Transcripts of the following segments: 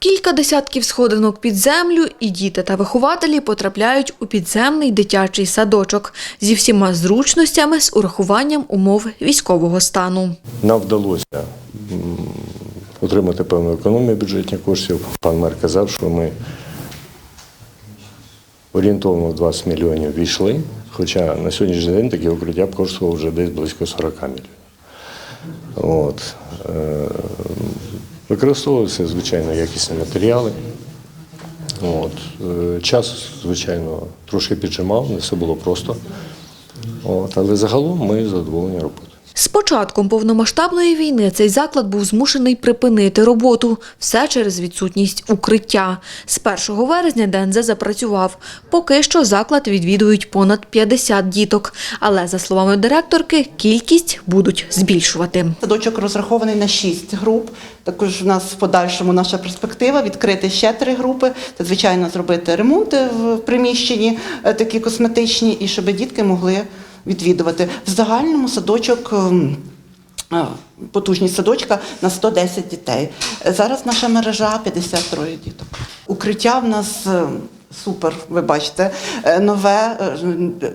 Кілька десятків сходинок під землю, і діти та вихователі потрапляють у підземний дитячий садочок зі всіма зручностями з урахуванням умов військового стану. Нам вдалося отримати певну економію бюджетних коштів. Пан мер казав, що ми орієнтовно в 20 мільйонів війшли, хоча на сьогоднішній день таке укриття б коштувало вже десь близько 40 мільйонів. От. Використовувалися, звичайно, якісні матеріали. От. Е, Час, звичайно, трошки піджимав, не все було просто. От. Але загалом ми задоволені роботою. З початком повномасштабної війни цей заклад був змушений припинити роботу. Все через відсутність укриття. З 1 вересня ДНЗ запрацював. Поки що заклад відвідують понад 50 діток. Але, за словами директорки, кількість будуть збільшувати. Садочок розрахований на 6 груп. Також в нас в подальшому наша перспектива відкрити ще три групи. Це звичайно зробити ремонти в приміщенні, е, такі косметичні, і щоб дітки могли відвідувати. В загальному садочок. ем, е, Потужність садочка на 110 дітей. Зараз наша мережа 53 діток. Укриття в нас е, супер, ви бачите, е, нове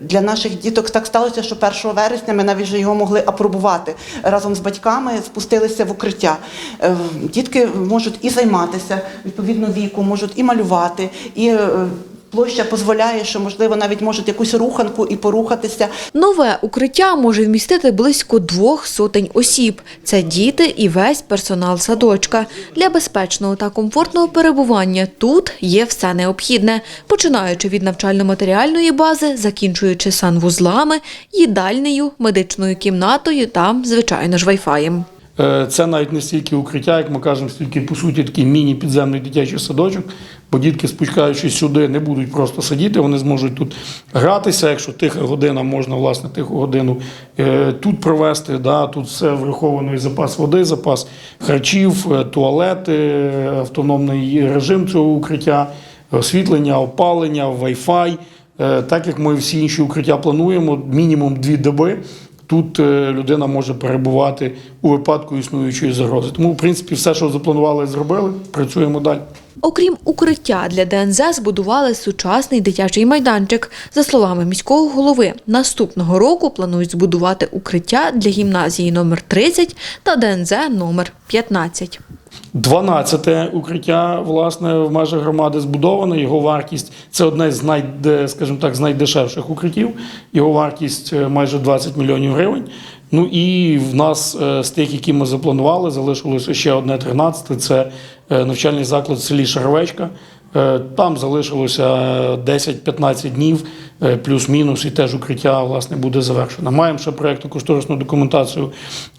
для наших діток. Так сталося, що 1 вересня ми навіть вже його могли апробувати разом з батьками, спустилися в укриття. Дітки можуть і займатися відповідно віку, можуть і малювати, і площа дозволяє, що можливо навіть можуть якусь руханку і порухатися. Нове укриття може вмістити близько двох сотень осіб. Це діти і весь персонал садочка. Для безпечного та комфортного перебування тут є все необхідне, починаючи від навчально-матеріальної бази, закінчуючи санвузлами, їдальнею, медичною кімнатою та, звичайно ж, вайфаєм. Е, Це навіть не стільки укриття, як ми кажемо, стільки по суті такий міні-підземний дитячий садочок. Бо дітки, спускаючись сюди, не будуть просто сидіти, вони зможуть тут гратися. Якщо тиха година, можна власне тиху годину е, тут провести. Да, тут все враховано і запас води, запас харчів, е, туалети, автономний режим цього укриття, освітлення, опалення. Е, Так як ми всі інші укриття плануємо, мінімум дві доби. Тут е, людина може перебувати у випадку існуючої загрози. Тому, в принципі, все, що запланували, зробили. Працюємо далі. Окрім укриття для ДНЗ збудували сучасний дитячий майданчик. За словами міського голови, наступного року планують збудувати укриття для гімназії номер 30 та ДНЗ номер 15. 12 укриття, власне, в межах громади збудоване. Його вартість це одне з най, скажімо так, з найдешевших укриттів. Його вартість е, майже 20 мільйонів гривень. Ну і в нас е, з тих, які ми запланували, залишилося ще одне 13 Це е, навчальний заклад в селі Шаровечка. Там залишилося 10-15 днів, плюс-мінус, і теж укриття власне буде завершено. Маємо ще проєктну кошторисну документацію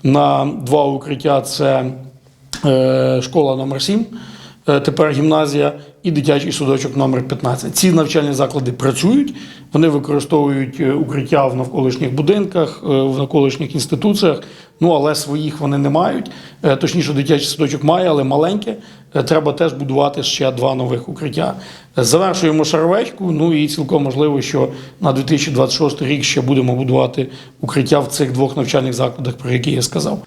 на два укриття. Це школа номер 7 е, тепер гімназія і дитячий садочок номер 15. Ці навчальні заклади працюють, вони використовують е, укриття в навколишніх будинках, е, в навколишніх інституціях. Ну але своїх вони не мають. Е, Точніше, дитячий садочок має, але маленьке. Е, Треба теж будувати ще два нових укриття. Е, Завершуємо шаровечку. Ну і цілком можливо, що на 2026 рік ще будемо будувати укриття в цих двох навчальних закладах, про які я сказав.